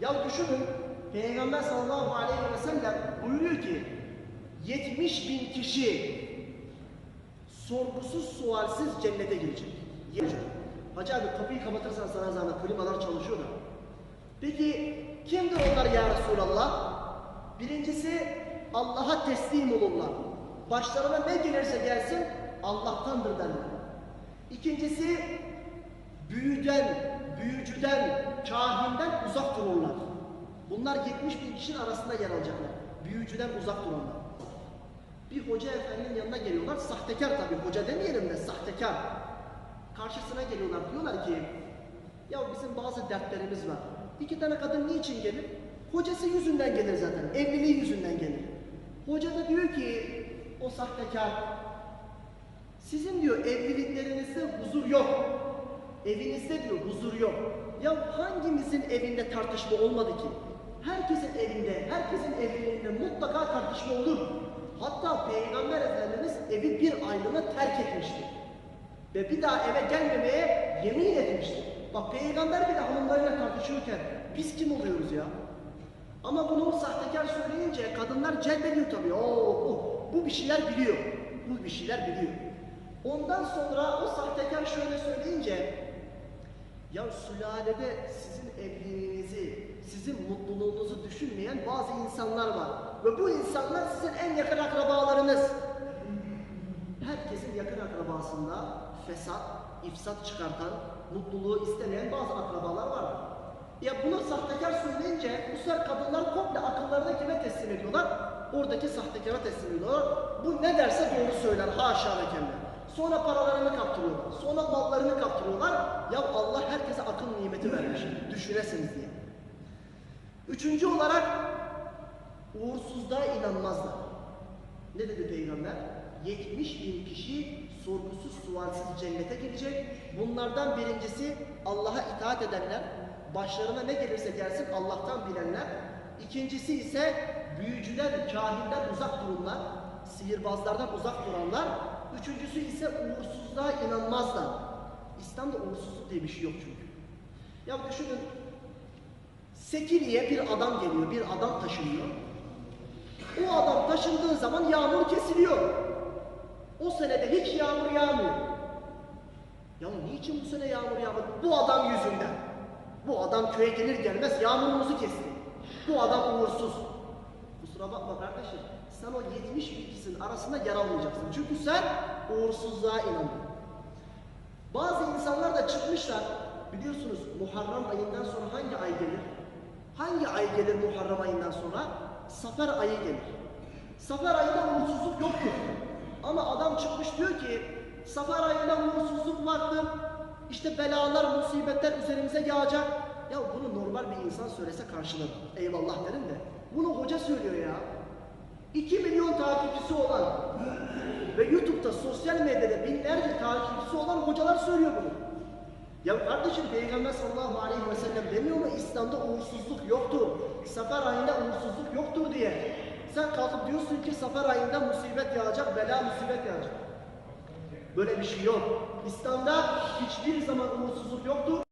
Ya düşünün Peygamber sallallahu aleyhi ve sellem buyuruyor ki 70 bin kişi sorgusuz sualsiz cennete girecek. Hacı abi kapıyı kapatırsan sana zahmet klimalar çalışıyor da. Peki kimdir onlar ya Resulallah? Birincisi Allah'a teslim olurlar. Başlarına ne gelirse gelsin Allah'tandır derler. İkincisi büyüden, büyücüden, kahinden uzak dururlar. Bunlar 70 bin kişinin arasında yer alacaklar. Büyücüden uzak duranlar. Bir hoca efendinin yanına geliyorlar. Sahtekar tabii. Hoca demeyelim de sahtekar. Karşısına geliyorlar. Diyorlar ki ya bizim bazı dertlerimiz var. İki tane kadın niçin gelir? Hocası yüzünden gelir zaten. Evliliği yüzünden gelir. Hoca da diyor ki o sahtekar sizin diyor evliliklerinizde huzur yok. Evinizde diyor huzur yok. Ya hangimizin evinde tartışma olmadı ki? Herkesin evinde, herkesin evliliğinde mutlaka tartışma olur. Hatta Peygamber Efendimiz evi bir aylığına terk etmişti. Ve bir daha eve gelmemeye yemin etmişti. Bak Peygamber bile hanımlarıyla tartışıyorken biz kim oluyoruz ya? Ama bunu sahtekar söyleyince kadınlar celbediyor tabii. Oo, bu, bu bir şeyler biliyor. Bu bir şeyler biliyor. Ondan sonra o sahtekar şöyle söyleyince ya sülalede sizin evliliğinizi, sizin mutluluğunuzu düşünmeyen bazı insanlar var. Ve bu insanlar sizin en yakın akrabalarınız. Herkesin yakın akrabasında fesat, ifsat çıkartan, mutluluğu istemeyen bazı akrabalar var. Ya buna sahtekar söyleyince bu sefer kadınlar komple akıllarını kime teslim ediyorlar? Oradaki sahtekara teslim ediyorlar. Bu ne derse doğru söyler. Haşa ve kella. Sonra paralarını kaptırıyorlar. Sonra mallarını kaptırıyorlar. Ya Allah herkese akıl nimeti vermiş. Düşünesiniz diye. Üçüncü olarak uğursuzluğa inanmazlar. Ne dedi peygamber? 70 bin kişi sorgusuz sualsiz cennete girecek. Bunlardan birincisi Allah'a itaat edenler, başlarına ne gelirse gelsin Allah'tan bilenler. İkincisi ise büyücüden, kahinden uzak durunlar, sihirbazlardan uzak duranlar. Üçüncüsü ise uğursuzluğa inanmazlar. İslam'da uğursuzluk diye bir şey yok çünkü. Ya düşünün, Sekili'ye bir adam geliyor, bir adam taşınıyor. O adam taşındığı zaman yağmur kesiliyor. O senede hiç yağmur yağmıyor. Ya niçin bu sene yağmur yağmadı? Bu adam yüzünden. Bu adam köye gelir gelmez yağmurumuzu kesti. Bu adam uğursuz. Kusura bakma kardeşim. Sen o 70 bin kişinin arasında yer almayacaksın. Çünkü sen uğursuzluğa inandın. Bazı insanlar da çıkmışlar. Biliyorsunuz Muharrem ayından sonra hangi ay gelir? Hangi ay gelir Muharrem ayından sonra? Safer ayı gelir. Safer ayında uğursuzluk yoktur. Ama adam çıkmış diyor ki Safer ayında uğursuzluk vardır. İşte belalar, musibetler üzerimize yağacak. Ya bunu normal bir insan söylese karşılarım. Eyvallah derim de. Bunu hoca söylüyor ya. 2 milyon takipçisi olan ve YouTube'da, sosyal medyada binlerce takipçisi olan hocalar söylüyor bunu. Ya kardeşim Peygamber sallallahu aleyhi ve sellem demiyor mu İslam'da uğursuzluk yoktur. Sefer ayında uğursuzluk yoktur diye. Sen kalkıp diyorsun ki sefer ayında musibet yağacak, bela musibet yağacak. Böyle bir şey yok. İslam'da hiçbir zaman uğursuzluk yoktur.